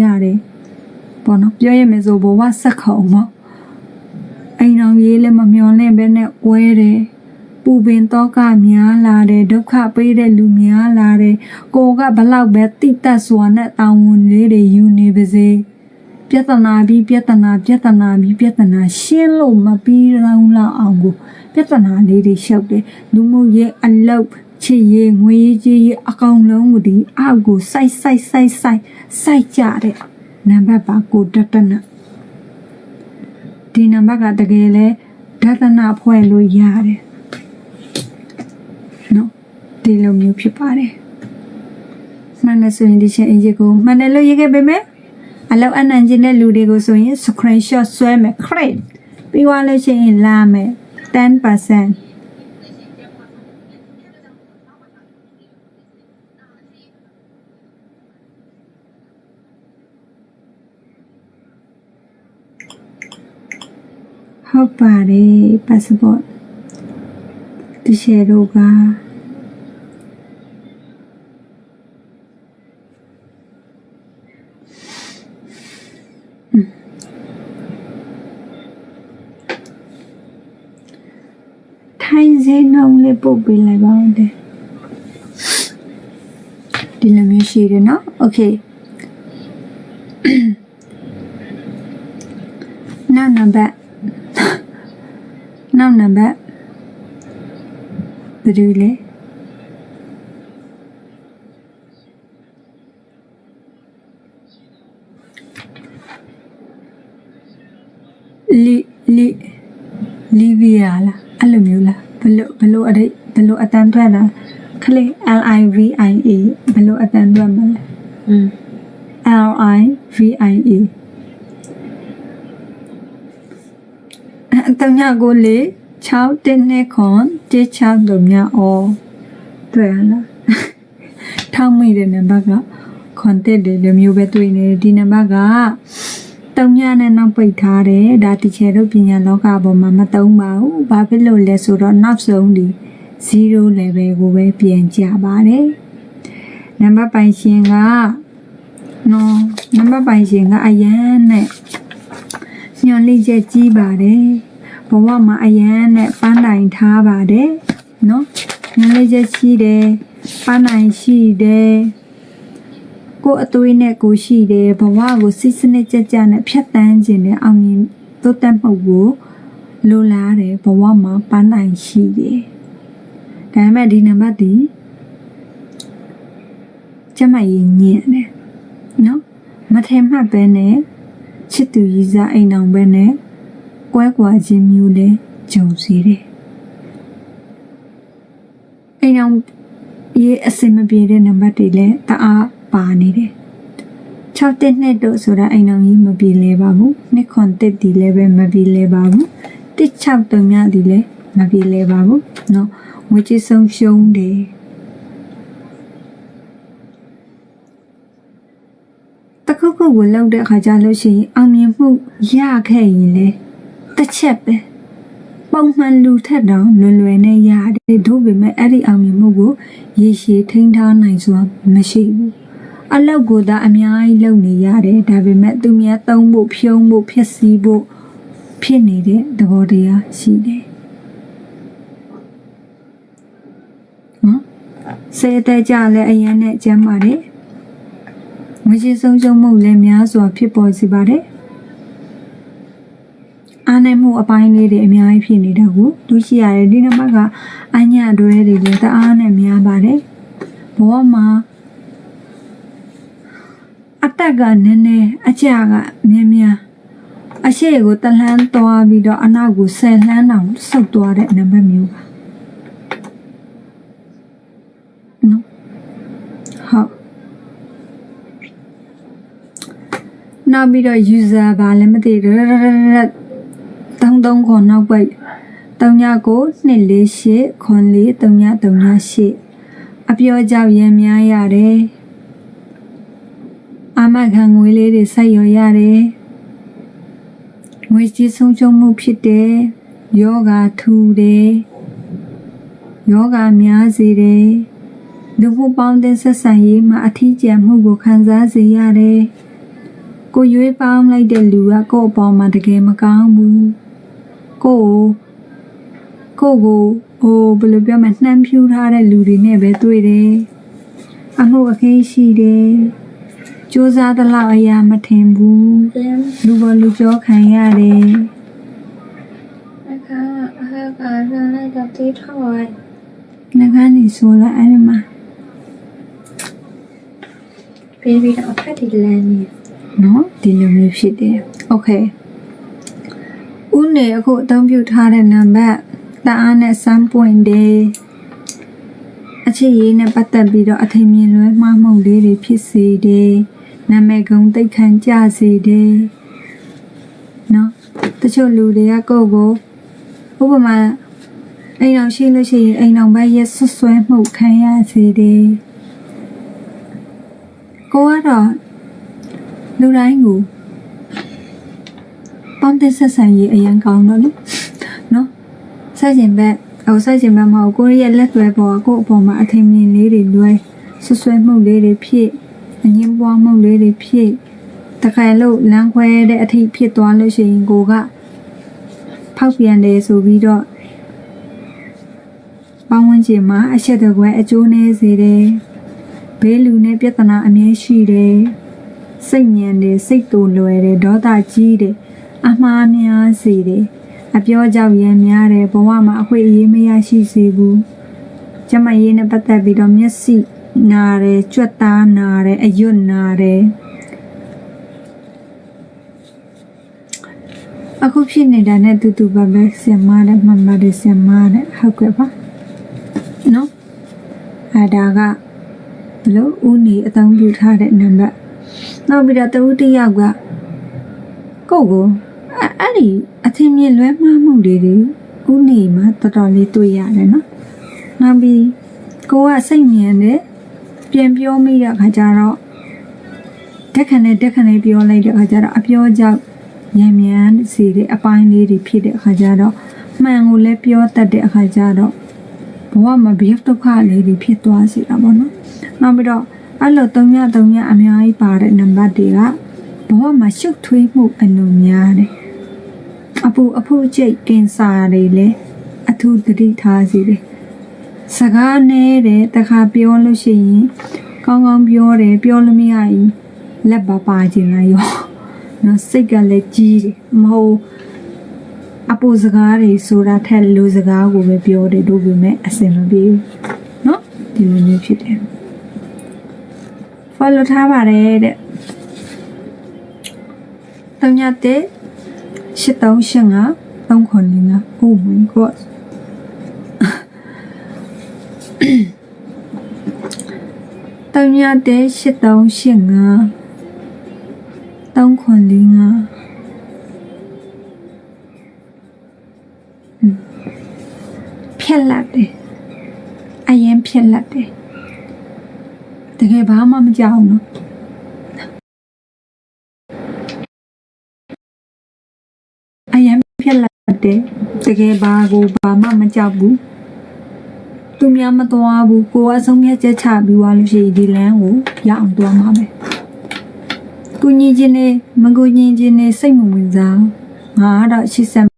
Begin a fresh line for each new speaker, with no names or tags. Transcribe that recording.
ရတယ်ပေါ့နော်ပြောရမယ်ဆိုဘဝဆက်ခုံပေါ့အိမ်အောင်ရေးလည်းမမျော်လင့်ပဲနဲ့ဝဲတယ်ပူပင်တော့ကများလာတယ်ဒုက္ခပေးတဲ့လူများလာတယ်ကိုကဘလောက်ပဲတိတက်စွာနဲ့တောင်းဝန်လေးတွေယူနေပါစေပြဿနာပြီးပြဿနာပြဿနာပြီးပြဿနာရှင်းလို့မပြီးတော့လောက်အောင်ကိုပြဿနာလေးတွေရှုပ်တယ်လူမှုရေးအလုပ် ချစ်ရေးငွေရေးကြေးရေးအကောင်လုံးကိုဒီအောက်ကိုစိုက်စိုက်စိုက်စိုက်စိုက်ကြတဲ့နံပါတ်ပါကိုတတနာဒီနံပါတ်ကတကယ်လဲဒသနာဖွဲ့လို့ရတယ်နော်ဒီလိုမျိုးဖြစ်ပါတယ်မှန်တယ်ဆိုရင်ဒီချင်းအင်ဂျီကိုမှန်တယ်လို့ရေးခဲ့ပေးမယ်အလောက်အနန်ကျင်တဲ့လူတွေကိုဆိုရင် screenshot ဆွဲမယ် crate ပြီးသွားလို့ရှိရင်လာမယ်10% ဟုတ်ပါတယ် passport ဒီရှယ်တို့ကထိုင်စေးနှုံးလေးပုတ်ပေးလိုက်ပါဦးတဲ့ဒီလိုမျိုးရှိတယ်နော် okay နောက်နံပါတ် နောက်နံပါတ်ဘယ်သူလဲလီလီလီဗီယာလားအဲ့လိုမျိုးလားဘလို့ဘလို့အတိတ်ဘလို့အတန်ထွက်တာခလေး L I V I A ဘလို့အတန်ထွက်မလဲ
อืม
L I V I A တညာကိုလေ6တင်းနဲ့ခွန်16တို့မြအောတွေ့ရလားထောက်မိတဲ့နံပါတ်ကခွန်တက်တယ်လိုမျိုးပဲတွေ့နေတယ်ဒီနံပါတ်ကတုံညနဲ့နောက်ပိတ်ထားတယ်ဒါတီချယ်တို့ပညာလောကပေါ်မှာမတုံးပါဘူးဘာဖြစ်လို့လဲဆိုတော့နောက်ဆုံးဒီ0 level ကိုပဲပြန်ကြပါတယ်နံပါတ်ပိုင်ရှင်ကနော်နံပါတ်ပိုင်ရှင်ကအရန်နဲ့ညွန်လေးချက်ကြီးပါတယ် ဘဝမှာအရန်နဲ့ပန်းတိုင်ထားပါတယ်နော်ညွန်လေးချက်ရှိတယ်ပန်းတိုင်ရှိတယ်ကိုယ်အသွေးနဲ့ကိုယ်ရှိတယ်ဘဝကိုစစ်စနစ်ကြကြနဲ့ဖြတ်တန်းခြင်းနဲ့အောင်မြင်သို့တက်မှုကိုလိုလားတယ်ဘဝမှာပန်းတိုင်ရှိတယ်ဒါပေမဲ့ဒီနံပါတ်ဒီကျမကြီးညင်တယ်နော်မထင်မှတ်ပဲနဲ့ချစ်သူကြီးစားအိမ်အောင်ပဲနဲ့ ကွဲကွာခြင်းမျိုးလည်းကြုံစေတယ်။အိမ်အောင်ရေးအစင်မပြေတဲ့နံပါတ်တွေလည်းတအားပါနေတယ်။6တက်နှစ်တို့ဆိုတာအိမ်အောင်ကြီးမပြေလဲပါဘူး။နှစ်ခွန်တက်ဒီလည်းပဲမပြေလဲပါဘူး။တစ်6တုံညဒီလည်းမပြေလဲပါဘူး။နော်ငွေကြေးဆုံးရှုံးတယ်တခုခုကိုလောက်တဲ့အခါကျလို့ရှိရင်အောင်မြင်မှုရခဲ့ရင်လည်း တစ်ချက်ပဲပုံမှန်လူထက်တောင်လွယ်လွယ်နဲ့ရတယ်တို့ပေမဲ့အဲ့ဒီအောင်မြင်မှုကိုရေရှည်ထိန်းထားနိုင်စွာမရှိဘူးအလောက်ကိုသာအများကြီးလုပ်နေရတယ်ဒါပေမဲ့သူများသုံးဖို့ဖြုံးဖို့ဖြစ်စီဖို့ဖြစ်နေတဲ့သဘောတရားရှိတယ်နော်စေတဲ့ကြလည်းအရင်နဲ့ကျမ်းပါတယ်ငွေကြေးဆုံးရှုံးမှုလည်းများစွာဖြစ်ပေါ်စေပါတယ် အားနည်းမှုအပိုင်းလေးတွေအများကြီးဖြစ်နေတာကိုတွေ့ရှိရတယ်ဒီနှစ်ပတ်ကအညအတွဲတွေလည်းတအားနဲ့များပါတယ်ဘဝမှာအတက်ကနည်းနည်းအကြကများများအရှိကိုတလှမ်းသွားပြီးတော့အနောက်ကိုဆယ်လှမ်းတောင်ဆုတ်သွားတဲ့နံပါတ်မျိုးပါနော်ဟုတ်နောက်ပြီးတော့ user ဘာလည်းမသိရရရ 33ခေါ်နောက်ပိတ်39 248 4438အပြောကြောက်ရန်များရတယ်အာမခံငွေလေးတွေစိုက်ရော်ရတယ်ငွေကြီးဆုံးရှုံးမှုဖြစ်တယ်ယောဂထူတယ်ယောဂများစေတယ်လူမှုပေါင်းတဲ့ဆက်ဆံရေးမှာအထီးကျန်မှုကိုခံစားစေရတယ်ကိုရွေးပေါင်းလိုက်တဲ့လူကကို့အပေါ်မှာတကယ်မကောင်းဘူး ကိုကိုကိုကိုဟိုဘယ်လိုပြောမလဲနှမ်းဖြူးထားတဲ့လူတွေနဲ့ပဲတွေ့တယ်အမှုအခင်းရှိတယ်စူးစမ်းသလောက်အရာမထင်ဘူး
ပြန်
လူပေါ်လူပြောခံရတယ်
အခါအခါကလည်းလည်းတော့တီးထောက်ရ
ငါကနေဆိုလိုက်အဲ့ဒီမှာ
ပြီးပြီးတော့ဖက်ဒီလန်နေ
နော်ဒီလိုမျိုးဖြစ်တယ်โอเค ဦးနေအခုအသုံးပြုထားတဲ့နံပါတ်တအားနဲ့စမ်းပွင့်တယ်အချစ်ရေးနဲ့ပတ်သက်ပြီးတော့အထင်မြင်လွဲမှားမှုလေးတွေဖြစ်စေတယ်နာမည်ကုံတိတ်ခံကြစေတယ်နော်တချို့လူတွေကကိုယ့်ကိုဥပမာအိမ်အောင်ရှိလို့ရှိရင်အိမ်အောင်ဘက်ရဲ့ဆွဆွဲမှုခံရစေတယ်ကိုကတော့လူတိုင်းကို ပေါင်းတဲ့ဆက်ဆံရေးအရင်ကောင်းတော့လေနော်ဆက်ကျင်ဘက်ဟိုဆက်ကျင်ဘက်မဟုတ်ကိုယ့်ရဲ့လက်သွဲပေါ်ကိုယ့်အပေါ်မှာအထင်မြင်လေးတွေလွဲဆွဆွဲမှုလေးတွေဖြစ်အငင်းပွားမှုလေးတွေဖြစ်တခါလို့လမ်းခွဲတဲ့အထိဖြစ်သွားလို့ရှိရင်ကိုကဖောက်ပြန်တယ်ဆိုပြီးတော့ပေါင်းဝင်ကျင်မှာအချက်တကွဲအကျိုးနည်းစေတယ်ဘေးလူနဲ့ပြဿနာအမြဲရှိတယ်စိတ်ညံတယ်စိတ်တူလွယ်တယ်ဒေါသကြီးတယ် အမှားများစေတယ်အပြောကြောက်ရမ်းများတယ်ဘဝမှာအခွင့်အရေးမရရှိစေဘူးကျမရေးနဲ့ပတ်သက်ပြီးတော့မျက်စိနာတယ်ကြွက်သားနာတယ်အယွတ်နာတယ်အခုဖြစ်နေတာနဲ့တူတူပါပဲဆင်မတဲ့မမတဲ့ဆင်မတဲ့ဟုတ်ကဲ့ပါနော်အဲဒါကဘလို့ဦးနေအသုံးပြုထားတဲ့နံပါတ်နောက်ပြီးတော့တဦးတစ်ယောက်ကကိုယ့်ကို အဲ့အဲ့ဒီအထင်မြင်လွဲမှားမှုတွေတွေဥနေမှာတော်တော်လေးတွေ့ရတယ်နော်။နောက်ပြီးကိုကစိတ်ညံတယ်ပြန်ပြောမိတဲ့အခါကျတော့တက်ခနဲ့တက်ခနဲ့ပြောလိုက်တဲ့အခါကျတော့အပြောကြောင့်ညံမြန်စီတဲ့အပိုင်းလေးတွေဖြစ်တဲ့အခါကျတော့မှန်ကိုလည်းပြောတတ်တဲ့အခါကျတော့ဘဝမှာဘေးဒုက္ခလေးတွေဖြစ်သွားစေတာပေါ့နော်။နောက်ပြီးတော့အဲ့လို၃ည၃ညအများကြီးပါတဲ့နံပါတ်တွေကဘဝမှာရှုပ်ထွေးမှုအလွန်များတယ်။အ ပူအဖို့ကျိတ်ကင်ဆာတွေလည်းအထူးသတိထားစီတယ်။စကားနဲ့တဲ့တခါပြောလို့ရှိရင်ကောင်းကောင်းပြောတယ်ပြောလို့မရရင်လက်ပါပါခြင်းလားရော။နော်စိတ်ကလည်းကြီးတယ်မဟုတ်အပူစကားတွေဆိုတာထက်လူစကားကိုပဲပြောတယ်တို့ပေမဲ့အစင်မပြေဘူး။နော်ဒီလိုမျိုးဖြစ်တယ်။ follow ထားပါတယ်တဲ့တုံညတဲ့ 8385 395 oh my god တုံညတဲ့8385 395ဖြက်လက်တယ်အရင်ဖြက်လက်တယ်တကယ်ဘာမှမကြောက်ဘူးနော် တယ်တကယ်ဘာကိုဘာမှမကြောက်ဘူးသူများမသွားဘူးကိုကအဆုံးဖြတ်ချက်ချပြီးသွားလို့ရှိရင်ဒီလမ်းကိုရအောင်သွားမှာပဲကုညီချင်းနဲ့မကုညီချင်းနဲ့စိတ်မဝင်စားငါကတော့ရှစ်ဆက်